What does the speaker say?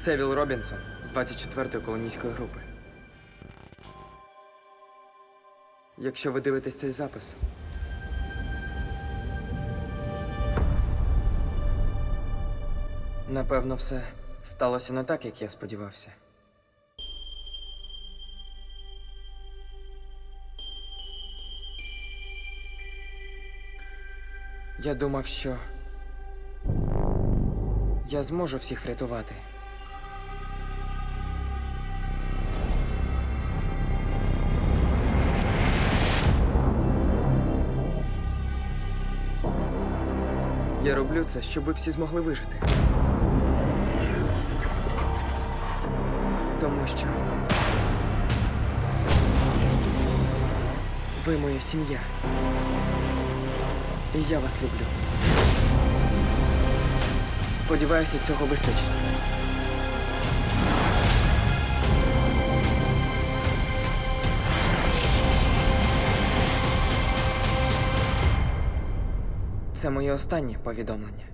Це Віл Робінсон з 24-ї колонійської групи. Якщо ви дивитесь цей запис. Напевно, все сталося не так, як я сподівався. Я думав, що я зможу всіх врятувати. Я роблю це, щоб ви всі змогли вижити. Тому що ви моя сім'я. І я вас люблю. Сподіваюся, цього вистачить. Це моє останнє повідомлення.